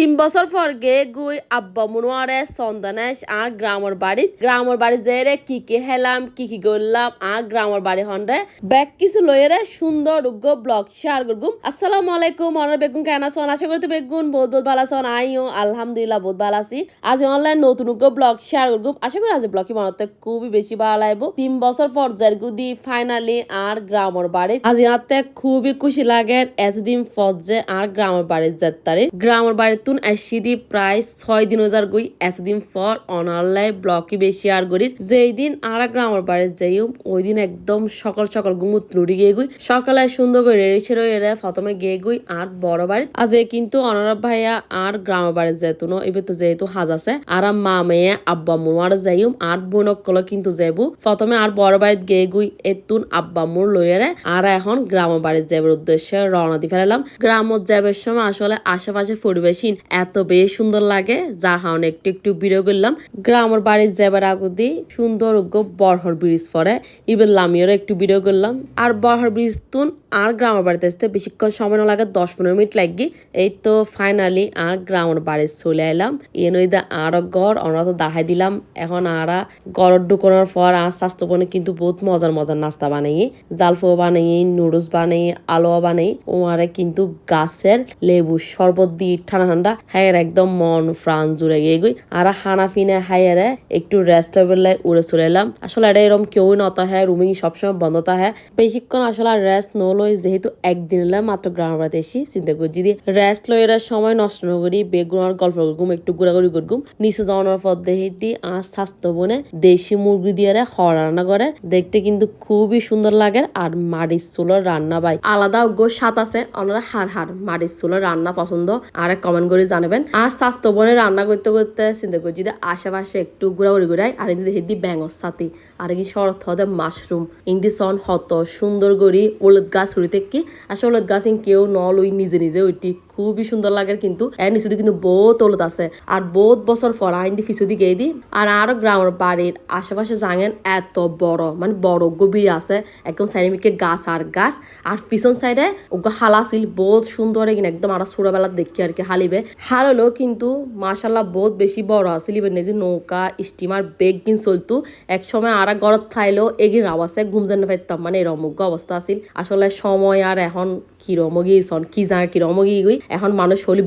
তিন বছর পর গে গুই আব্বা মনোয়ারে চন্দনেশ আর গ্রামের বাড়ি। গ্রামের বাড়ি যেয়ে রে কি কি হেলাম, কি কি করলাম আর গ্রামের বাড়ি হন রে ব্যাগ কিছু লয়ে রে সুন্দর উগ্র ব্লগ শেয়ার করগুম। আসসালামু আলাইকুম অনার বেগুন কেন আছেন? আশা করতে বেগুন বহুত বহুত ভালো আছেন। আইও আলহামদুলিল্লাহ বহুত ভালো আছি। আজ অনলাইন নতুন উগ্র ব্লগ শেয়ার করগুম। আশা করি আজ ব্লগটি বানাতে খুবই বেশি ভালো লাগবো। তিন বছর পর জারগুদি ফাইনালি আর গ্রামের বাড়ি। আজ ইয়াতে খুবই খুশি লাগে, এতদিন পর যে আর গ্রামের বাড়ির যাত্রারে। গ্রামের বাড়িতুন আসি দি প্রায় ছয় দিন হাজার গই এতদিন পর অনলাইন ব্লগই বেশি আর গরির যেই দিন আর গ্রামের বাড়ির যাইও, ওই দিন একদম সকাল সকাল ঘুমুত রুড়ি গিয়ে গুই, সকালে সুন্দর করে রেড়ি ছেড়ে এরা প্রথমে গিয়ে গুই আর বড় বাড়ি। আজ কিন্তু অনারব ভাইয়া আর গ্রামের বাড়ির যেহেতু ন, এবার তো যেহেতু হাজ আছে, আর মা, মেয়ে, আব্বা মুর যাইম আর বোনক কল কিন্তু যাইবো। প্রথমে আর বড় বাড়িত গিয়ে গুই এতুন আব্বা মুর লইয়ারে আর এখন গ্রামের বাড়ির যাবার উদ্দেশ্যে রওনা দিয়ে ফেলালাম গ্রামত যাবার সময় আসলে আশেপাশে পরিবেশই এত বেশ সুন্দর লাগে, যার কারণে একটু একটু বিরো করলাম গ্রামের বাড়ির যাবার আগুদি সুন্দর বরহর ব্রিজ পরে ইবের লামিয়েরও একটু বিরো করলাম আর বরহর ব্রিজ তুন আর গ্রামের বাড়িতে আসতে বেশিক্ষণ সময় না লাগে, দশ পনেরো মিনিট লাগি এই তো ফাইনালি আর গ্রামের বাড়ি চলে এলাম। এন ওই দা আর গড় আমরা তো দাহাই দিলাম। এখন আরা গড় ঢুকানোর পর আর স্বাস্থ্যবনে কিন্তু বহুত মজার মজার নাস্তা বানাই জালফো বানাই নুডলস বানাই আলোয়া বানাই ও কিন্তু গাছের লেবু শরবত দিয়ে ঠান্ডা ঠান্ডা হায়ের একদম মন, প্রাণ জুড়ে গিয়ে গই। আর হানা ফিনে হায়ের একটু রেস্ট বেলায় উড়ে চলে এলাম। আসলে এটা এরকম কেউ নতা হ্যাঁ রুমিং সবসময় বন্ধ তা হ্যাঁ। বেশিক্ষণ আসলে আর রেস্ট নলই যেহেতু একদিন এলাম, মাত্র গ্রামের বাড়িতে এসি চিন্তা করি, যদি রেস্ট লই এরা সময় নষ্ট না করি, বেগুন গল্প করগুম, একটু ঘোরাঘুরি করগুম, নিচে যাওয়ানোর পর দেখি আর স্বাস্থ্য বনে দেশি মুরগি দিয়ে রে হর রান্না করে। দেখতে কিন্তু খুবই সুন্দর লাগে আর মাটির চুলোর রান্না ভাই। আলাদা গো স্বাদ আছে, ওনারা হার হার মাটির চুলোর রান্না পছন্দ। আর কমেন্ট করে জানাবেন। আর স্বাস্থ্য বনে রান্না করতে করতে চিন্তা করছি যে আশেপাশে একটু ঘোরাঘুরি ঘুরাই আর এদিকে হেদি ব্যাঙর সাথে, আর কি শরৎ হতে মাশরুম, ইন্দি সন হত, সুন্দর করি ওলদ গাছ উড়িতে কি, আসলে ওলদ গাছ কেউ নল ওই নিজে নিজে ওইটি খুবই সুন্দর লাগে কিন্তু। এর নিচে কিন্তু বহুত ওলদ আছে। আর বহুত বছর পর আইন দি পিছু দিকে দি আর আরও গ্রামের বাড়ির আশেপাশে জাঙেন এত বড় মানে বড় গভীর আছে। একদম সাইডে গাছ আর গাছ। আর পিছন সাইডে হালা ছিল বহুত সুন্দর এখানে একদম আর ছোটবেলা দেখি আর কি হালিবে। হাল হলো কিন্তু মাশাল্লাহ বহুত বেশি বড় আছিল ইবেন যে নৌকা, স্টিমার বেগ কিন চলতো। এক সময় আর গড়ত থাইলেও এগিয়ে আওয়াজে ঘুম যেন পাইতাম মানে এরম অবস্থা আছিল। আসলে সময় আর এখন কিরমগি সন কি যা কিরমগি গই এখন মানুষ হলি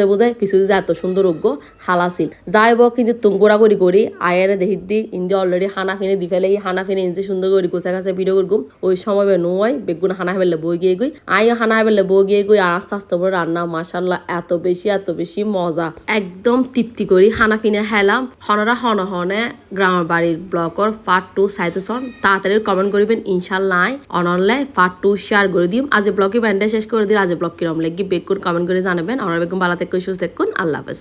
যাব যে পিছু যে এত সুন্দর উগ্র হালাছিল যাইব কিন্তু তুঙ্গুরা করি করি আয়েরে দেখি দি ইন্দি অলরেডি হানা ফিনে দি ফেলে হানা ফিনে ইন্দি সুন্দর করি গোছা গাছে ভিডিও করগুম ওই সময় বে নয় বেগুন হানা ফেললে বই গিয়ে গই আইও হানা ফেললে বই গিয়ে গই আর আস্তে আস্তে রান্না মাসাল্লাহ এত বেশি এত বেশি মজা। একদম তৃপ্তি করি হানা ফিনে হেলাম হনরা হন হনে গ্রামের বাড়ির ব্লকর পার্ট টু সাইতেছন তাড়াতাড়ি কমেন্ট করিবেন ইনশাল্লাহ অনলাইন পার্ট টু শেয়ার করে দিম। আজ ব্লগে ব্যান্ডে শেষ করে দিই আজ ব্লগ কিরম লাগি বেগুন কমেন্ট করে জানাবেন। আমার বেগুন ভালো থেকে সুস্থ দেখুন আল্লাহ হাফেজ।